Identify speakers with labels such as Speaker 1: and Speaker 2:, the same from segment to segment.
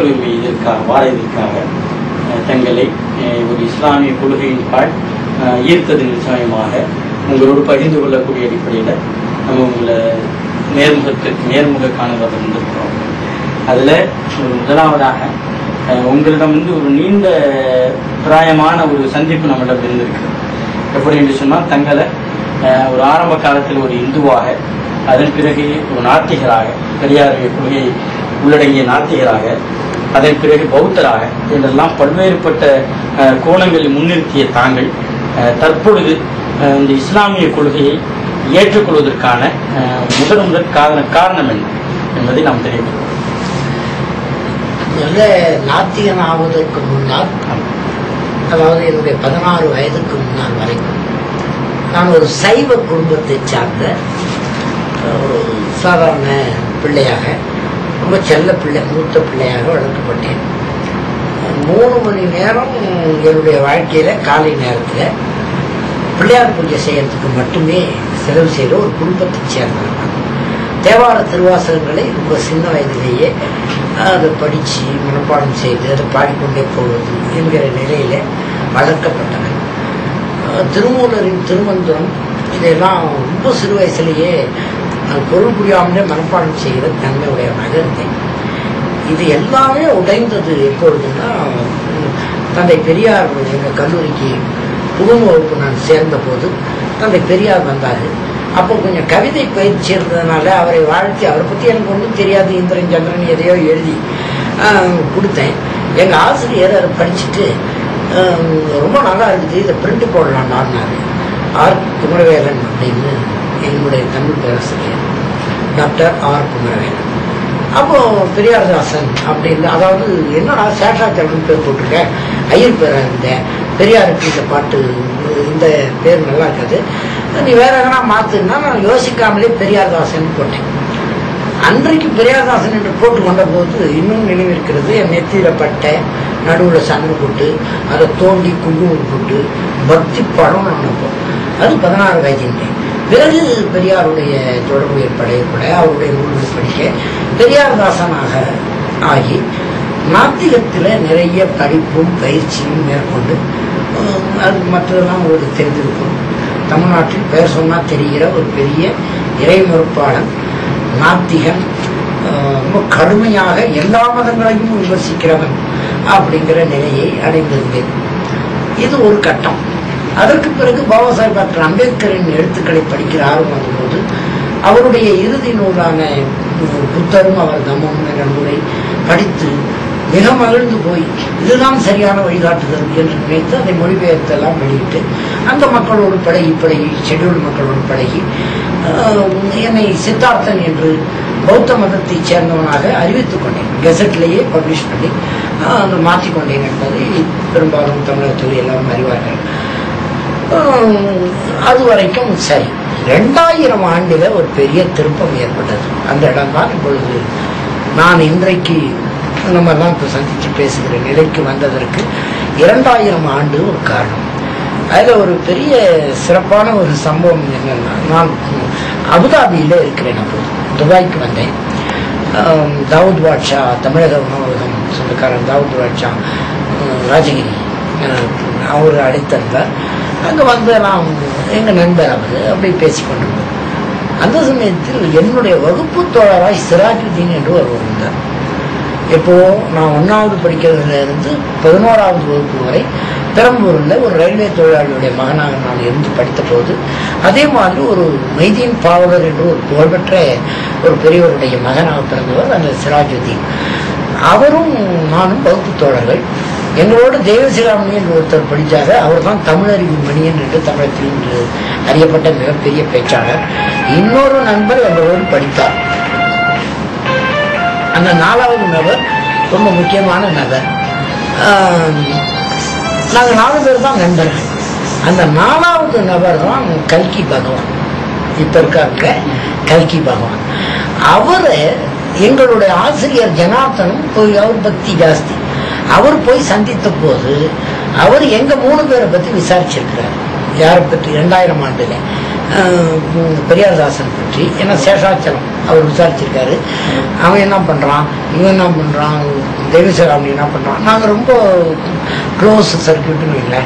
Speaker 1: மக்கள் இதற்காக வார தங்களை ஒரு இஸ்லாமிய கொள்கையின் பால் ஈர்த்தது நிச்சயமாக உங்களோடு பகிர்ந்து கொள்ளக்கூடிய அடிப்படையில் நம்ம உங்களை நேர்முகத்திற்கு நேர்முக காணுவதை வந்திருக்கிறோம். அதில் முதலாவதாக உங்களிடம் வந்து ஒரு நீண்ட பிராயமான ஒரு சந்திப்பு நம்மளிடம் இருந்திருக்கு எப்படி என்று சொன்னால் தங்களை ஒரு ஆரம்ப காலத்தில் ஒரு இந்துவாக அதன் பிறகு ஒரு நாத்திகராக பெரியாருடைய கொள்கையை உள்ளடங்கிய நாத்திகராக அதன் பிறகு பௌத்தராக என்றெல்லாம் பல்வேறுபட்ட கோணங்களை முன்னிறுத்திய தாங்கள் தற்பொழுது இந்த இஸ்லாமிய கொள்கையை ஏற்றுக்கொள்வதற்கான முதல் முதல் காரண காரணம் என்ன என்பதை நாம் தெரிவிக்கிறோம்
Speaker 2: நல்ல நாத்திகன் ஆவதற்கு முன்னால் அதாவது என்னுடைய பதினாறு வயதுக்கு முன்னால் வரைக்கும் நான் ஒரு சைவ குடும்பத்தை சார்ந்த ஒரு சாதாரண பிள்ளையாக ரொம்ப செல்ல பிள்ளை மூத்த பிள்ளையாக வளர்க்கப்பட்டேன். மூணு மணி நேரம் என்னுடைய வாழ்க்கையில் காலை நேரத்தில் பிள்ளையார் பூஜை செய்யறதுக்கு மட்டுமே செலவு செய்கிற ஒரு குடும்பத்தை சேர்ந்தவர்கள் தேவார திருவாசகங்களை ரொம்ப சின்ன வயதிலேயே அதை படித்து மனப்பாடம் செய்து அதை பாடிக்கொண்டே போவது என்கிற நிலையில் வளர்க்கப்பட்டவன். திருமூலரின் திருமந்திரம் இதையெல்லாம் ரொம்ப சிறு வயசுலேயே நான் பொருள் புரியாமலே மனப்பாடம் செய்கிற தன்மையுடைய உடையவனாக இருந்தேன் இது எல்லாமே உடைந்தது எப்பொழுதுன்னா தந்தை பெரியார் எங்கள் கல்லூரிக்கு புதும வகுப்பு நான் சேர்ந்த போது தந்தை பெரியார் வந்தார். அப்போ கொஞ்சம் கவிதை பயிற்சி இருந்ததுனால அவரை வாழ்த்தி அவரை பற்றி எனக்கு ஒன்றும் தெரியாது இந்திரன் சந்திரன் எதையோ எழுதி கொடுத்தேன். எங்கள் ஆசிரியர் அதை படிச்சுட்டு ரொம்ப நல்லா இருக்குது இதை பிரிண்ட் போடலாம்னாரு ஆர் குமரவேலன் அப்படின்னு என்னுடைய தமிழ் பேராசிரியர் டாக்டர் ஆர் குமரவேன் அப்போ பெரியார்தாசன் அப்படின்னு அதாவது என்னடா சேஷாச்சலம் பேர் போட்டிருக்க? ஐயர் பேராக இருந்த பெரியாருக்கு இந்த பாட்டு இந்த பேர் நல்லா இருக்காது. நீ வேற எதனா மாத்துன்னா நான் யோசிக்காமலே பெரியார்தாசன் போட்டேன். அன்றைக்கு பெரியார்தாசன் என்று போட்டு கொண்ட போது இன்னும் நினைவிருக்கிறது என் நெத்தியில பட்டை நடுவில் சங்கு போட்டு அதை தோண்டி குங்குமம் போட்டு பக்தி படம் நினைப்போம் அது பதினாறு வயதுன்றேன் பிறகு பெரியாருடைய தொடர்பு ஏற்பட ஏற்பட அவருடைய நூல்கள் படிக்க பெரியார் தாசனாக ஆகி நாத்திகத்தில் நிறைய படிப்பும் பயிற்சியும் மேற்கொண்டு அது மற்றதெல்லாம் உங்களுக்கு தெரிந்திருக்கும். தமிழ்நாட்டில் பெயர் சொன்னால் தெரிகிற ஒரு பெரிய இறைமறுப்பாளன் நாத்திகன் ரொம்ப கடுமையாக எல்லா மதங்களையும் விமர்சிக்கிறவன் அப்படிங்கிற நிலையை அடைந்திருந்தேன். இது ஒரு கட்டம். அதற்கு பிறகு பாபா சாஹிப் டாக்டர் அம்பேத்கரின் எழுத்துக்களை படிக்கிற ஆர்வம் வந்தபோது அவருடைய இறுதி நூலான புத்தரும் அவர் தம்மம் என்ற நூலை படித்து மிக மகிழ்ந்து போய் இதுதான் சரியான வழிகாட்டுதல் என்று நினைத்து அதை மொழிபெயர்த்தெல்லாம் வெளியிட்டு அந்த மக்களோடு பழகி பழகி ஷெட்யூல்டு மக்களோடு பழகி என்னை சித்தார்த்தன் என்று பௌத்த மதத்தைச் சேர்ந்தவனாக அறிவித்துக் கொண்டேன். கெசட்லேயே பப்ளிஷ் பண்ணி மாற்றிக்கொண்டேன் என்பதை பெரும்பாலும் தமிழகத்தில் எல்லாரும் அறிவார்கள். அது வரைக்கும் சரி. ரெண்டாயிரம் ஆண்டில் ஒரு பெரிய திருப்பம் ஏற்பட்டது. அந்த இடம்தான் இப்பொழுது நான் இன்றைக்கு நம்ம எல்லாம் இப்போ சந்தித்து பேசுகிற நிலைக்கு வந்ததற்கு இரண்டாயிரம் ஆண்டு ஒரு காரணம். அதில் ஒரு பெரிய சிறப்பான ஒரு சம்பவம் என்னென்னா நான் அபுதாபியில் இருக்கிறேன் அப்போது. துபாய்க்கு வந்தேன். தாவூத் பாட்ஷா தமிழக உணவகம் சொந்தக்காரன் தாவூத் பாட்ஷா ராஜகிரி அவர் அழைத்திருந்தார் அங்கே வந்து நான் எங்கள் நண்பர் அவர் அப்படி பேசிக்கொண்டிருந்தோம் அந்த சமயத்தில் என்னுடைய வகுப்பு தோழராய் சிராஜுதீன் என்று ஒருவர் இருந்தார். இப்போ நான் ஒன்றாவது படிக்கிறதுலேருந்து பதினோராவது வகுப்பு வரை பெரம்பூரில் ஒரு ரயில்வே தொழிலாளியுடைய மகனாக நான் இருந்து படித்த போது அதே மாதிரி ஒரு மைதீன் பாவலர் என்று ஒரு புகழ்பெற்ற ஒரு பெரியவருடைய மகனாக பிறந்தவர் அந்த சிராஜுதீன். அவரும் நானும் வகுப்பு தோழர்கள். எங்களோடு தேவசிராமணி என்று ஒருத்தர் படித்தார் அவர் தான் தமிழறிவு மணியன் என்று தமிழத்தில் இன்று அறியப்பட்ட மிகப்பெரிய பேச்சாளர். இன்னொரு நண்பர் எங்களோடு படித்தார். அந்த நாலாவது நபர் ரொம்ப முக்கியமான நபர். நாங்கள் நாலு பேர் தான் நண்பர்கள். அந்த நாலாவது நபர் தான் கல்கி பகவான். இப்போ இருக்காங்க கல்கி பகவான். அவர் எங்களுடைய ஆசிரியர் ஜனார்த்தனும் அவர் பக்தி ஜாஸ்தி. அவர் போய் சந்தித்த போது அவர் எங்க மூணு பேரை பத்தி விசாரிச்சிருக்கிறார். யாரை பற்றி? ரெண்டாயிரம் ஆண்டுல. பெரியார்தாசன் பற்றி. ஏன்னா சேஷாச்சலம். அவர் விசாரிச்சிருக்காரு. அவன் என்ன பண்ணுறான் இவன் என்ன பண்ணுறான் தேவிசராமணி என்ன பண்ணுறான் நாங்கள் ரொம்ப க்ளோஸ் சர்க்கியூட்டுன்னு இல்லை.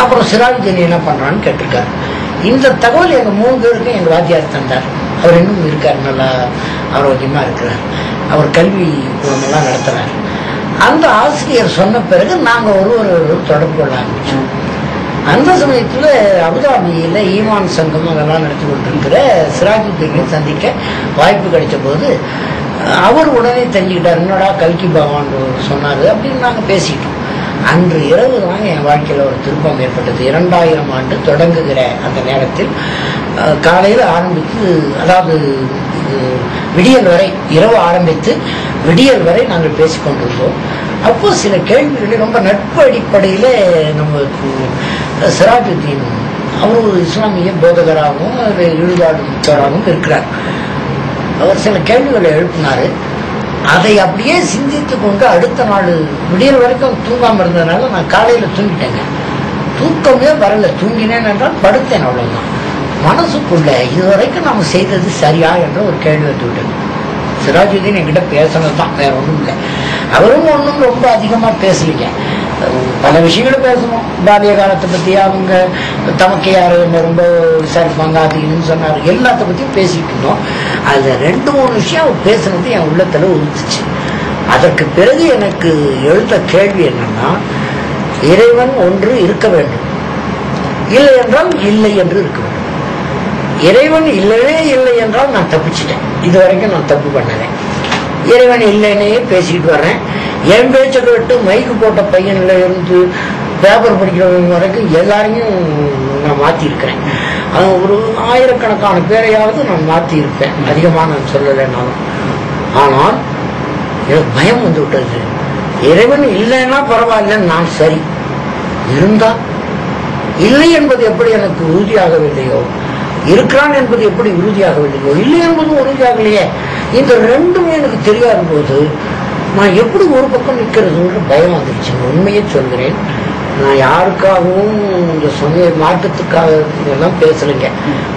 Speaker 2: அப்புறம் சிராஜுதீன் என்ன பண்ணுறான்னு கேட்டிருக்காரு. இந்த தகவல் எங்கள் மூணு பேருக்கும் எங்கள் வாத்தியார் தந்தார். அவர் இன்னும் இருக்கார். நல்லா ஆரோக்கியமாக இருக்கிறார். அவர் கல்வி கூடமெல்லாம் நடத்துகிறார் அந்த ஆசிரியர் சொன்ன பிறகு நாங்கள் ஒருவர் தொடர்பு கொள்ள ஆரம்பித்தோம் அந்த சமயத்தில் அபுதாபியில் ஈமான் சங்கம் அதெல்லாம் நடத்தி கொண்டிருக்கிற சிராஜுத்தீனை சந்திக்க வாய்ப்பு கிடைச்ச போது அவர் உடனே தெரிஞ்சுக்கிட்டார் என்னடா கல்கி பகவான் சொன்னார்? அப்படின்னு நாங்கள் பேசிக்கிட்டோம் அன்று இரவு தான் என் வாழ்க்கையில் ஒரு திருப்பம் ஏற்பட்டது. இரண்டாயிரம் ஆண்டு தொடங்குகிற அந்த நேரத்தில் காலையில் ஆரம்பித்து அதாவது விடியல் வரை இரவு ஆரம்பித்து விடியல் வரை நாங்கள் பேசிக்கொண்டிருந்தோம். அப்போ சில கேள்விகளை ரொம்ப நட்பு அடிப்படையில் நமக்கு சிராஜுத்தீன் அவர் ஒரு இஸ்லாமிய போதகராகவும் ஒரு மிக்கவராகவும் இருக்கிறார். அவர் சில கேள்விகளை எழுப்பினார். அதை அப்படியே சிந்தித்து கொண்டு அடுத்த நாள் விடியல் வரைக்கும் தூங்காமல் இருந்ததுனால நான் காலையில் தூங்கிட்டேங்க. தூக்கமே வரல. தூங்கினேன் என்றால் படுத்தேன் அவ்வளோதான் மனசுக்குள்ள இதுவரைக்கும் நாம் செய்தது சரியா? என்ற ஒரு கேள்வி வந்து சிராஜுதீன் என்கிட்ட பேசுனது தான். வேற ஒன்றும் இல்லை. அவரும் ஒன்றும் ரொம்ப அதிகமாக பேசலைங்க. பல விஷயங்களை பேசணும் பாலிய காலத்தை பற்றி அவங்க தமக்கு யார் என்ன ரொம்ப விசாரிப்பாங்க அது இதுன்னு சொன்னார். எல்லாத்த பற்றியும் பேசிட்டு இருந்தோம். அதில் ரெண்டு மூணு விஷயம் அவர் பேசுனது என் உள்ளத்தில் உறுத்துச்சு அதற்கு பிறகு எனக்கு எழுந்த கேள்வி என்னன்னா இறைவன் ஒன்று இருக்க வேண்டும். இல்லை என்றால் இல்லை என்று இருக்க வேண்டும். இறைவன் இல்லவே இல்லை என்றால் நான் தப்பிச்சிட்டேன். இது வரைக்கும் நான் தப்பு பண்ணலை. இறைவன் இல்லைன்னே பேசிக்கிட்டு வர்றேன். என் பேச்சை கேட்டு மைக்கு போட்ட பையன்ல இருந்து பேப்பர் படிக்கிறவங்க வரைக்கும் எல்லாரையும் நான் மாற்றிருக்கிறேன் அது ஒரு ஆயிரக்கணக்கான பேரையாவது நான் மாற்றி இருப்பேன் அதிகமாக நான் சொல்லலைனாலும் ஆனால் எனக்கு பயம் வந்து விட்டது. இறைவன் இல்லைன்னா பரவாயில்லன்னு நான் சரி. இருந்தா இல்லை என்பது எப்படி எனக்கு உறுதியாகவில்லையோ? இருக்கிறான் என்பது எப்படி உறுதியாகவில்லையோ? இல்லை என்பதும் உறுதியாகலையே. இந்த ரெண்டுமே எனக்கு தெரியாத போது நான் எப்படி ஒரு பக்கம் நிற்கிறதுன்ற பயம் வந்துருச்சு. உண்மையை சொல்கிறேன். நான் யாருக்காகவும் இந்த சமய மாற்றத்துக்காக இதெல்லாம் பேசலைங்க.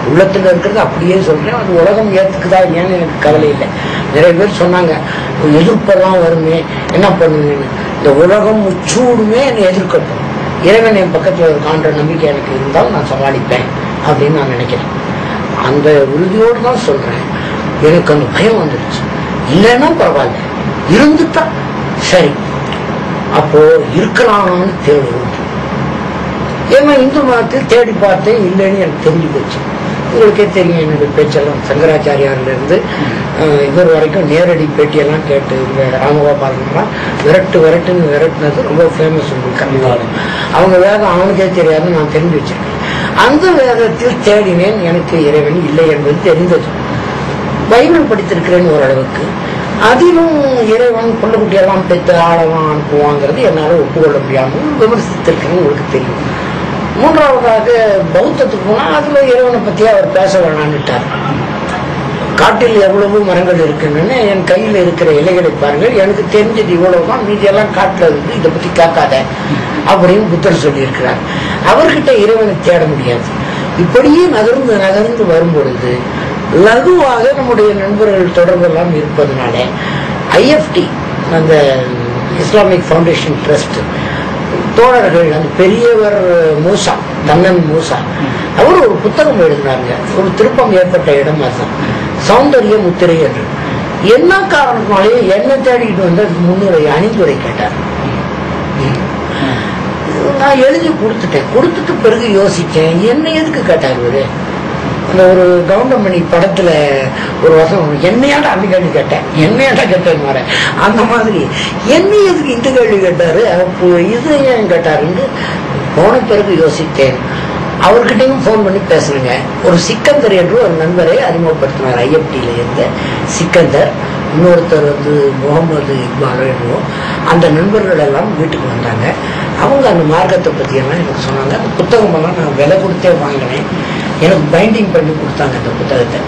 Speaker 2: உள்ளத்தில் இருக்கிறது அப்படியே சொல்றேன். அது உலகம் ஏற்றுக்குதா ஏன்னு எனக்கு கவலை இல்லை. நிறைய பேர் சொன்னாங்க எதிர்ப்பெல்லாம் வருமே என்ன பண்ணுவேன்னு? இந்த உலகம் முச்சூடுமே என்னை எதிர்க்கட்டும். இறைவன் என் பக்கத்தில் இருக்கான்ற நம்பிக்கை எனக்கு இருந்தால் நான் சமாளிப்பேன். அப்படின்னு நான் நினைக்கிறேன். அந்த உறுதியோடு தான் சொல்றேன். எனக்கு அந்த பயம் வந்துருச்சு. இல்லைன்னா பரவாயில்ல. இருந்துட்டா சரி. அப்போ இருக்கலாம்னு தேடுவோம் ஏன்னா இந்து மதத்தில் தேடி பார்த்தேன் இல்லைன்னு எனக்கு தெரிஞ்சு போச்சு. உங்களுக்கே தெரியும் என்னுடைய பேச்செல்லாம் சங்கராச்சாரியார்ல இருந்து அஹ், இவர் வரைக்கும் நேரடி பேட்டியெல்லாம் கேட்டு இந்த ராமகோபாலன்லாம் விரட்டு விரட்டுன்னு விரட்டுனது ரொம்ப ஃபேமஸ் உங்களுக்கு கண்டிப்பாக அவங்க வேதம் அவனுக்கே தெரியாது நான் தெரிஞ்சு வச்சிருக்கேன். அந்த வேதத்தில் தேடினேன் எனக்கு இறைவன் இல்லை என்பது தெரிந்தது. பைபிள் படித்திருக்கிறேன் ஓரளவுக்கு. அதிலும் இறைவன் குட்டியெல்லாம் பெற்று ஆழலாம் அனுப்புவாங்கிறது என்னால் ஒப்புக்கொள்ள முடியாமல் விமர்சித்திருக்கிறேன் உங்களுக்கு தெரியும். மூன்றாவதாக பௌத்தத்துக்கு போனால் அதில் இறைவனை பற்றி அவர் பேச வேணான்னுட்டார். காட்டில் எவ்வளவு மரங்கள் இருக்குன்னு என் கையில் இருக்கிற இலைகளை பாருங்கள் எனக்கு தெரிஞ்சது இவ்வளவு தான் மீதியெல்லாம் காட்டில் இருக்கு இதை பற்றி கேட்காத. அப்படின்னு புத்தர் சொல்லியிருக்கிறார். அவர்கிட்ட இறைவனை தேட முடியாது. இப்படியே நகர்ந்து நகர்ந்து வரும்பொழுது லகுவாக நம்முடைய நண்பர்கள் தொடர்பெல்லாம் இருப்பதனால ஐஎஃப்டி அந்த இஸ்லாமிக் ஃபவுண்டேஷன் ட்ரஸ்ட் தோழர்கள் அந்த பெரியவர் மூசா தன்னன் மூசா அவர் ஒரு புத்தகம் எழுதினாங்க. ஒரு திருப்பம் ஏற்பட்ட இடம் அதுதான். சௌந்தரிய முத்திரை என்று. என்ன காரணத்தினாலேயே என்ன தேடிக்கிட்டு வந்து முன்னுரை அணிந்துரை கேட்டார். நான் எழுதி கொடுத்துட்டேன். கொடுத்துட்டு பிறகு யோசித்தேன் என்ன எதுக்கு கேட்டார் இவரு? அந்த ஒரு கவுண்டமணி படத்துல ஒரு வசம் என்னையாட அந்த கேள்வி கேட்டேன்? என்னையாட கேட்டேன் வரேன். அந்த மாதிரி என்ன எதுக்கு இந்த கேள்வி கேட்டாரு? அப்போ இது ஏன் கேட்டாருன்னு போன பிறகு யோசித்தேன். அவர்கிட்டையும் ஃபோன் பண்ணி பேசுனேங்க ஒரு சிக்கந்தர் என்று ஒரு நண்பரை அறிமுகப்படுத்தினார் ஐஎஃப்டியில இருந்த சிக்கந்தர் இன்னொருத்தர் வந்து முகமது இக்பாலோ என்னவோ. அந்த நண்பர்கள் எல்லாம் வீட்டுக்கு வந்தாங்க. அவங்க அந்த மார்க்கத்தை பத்தி எல்லாம் எனக்கு சொன்னாங்க. அந்த புத்தகமெல்லாம் நான் விலை கொடுத்தே வாங்கினேன். எனக்கு பைண்டிங் பண்ணி கொடுத்தாங்க அந்த புத்தகத்தை.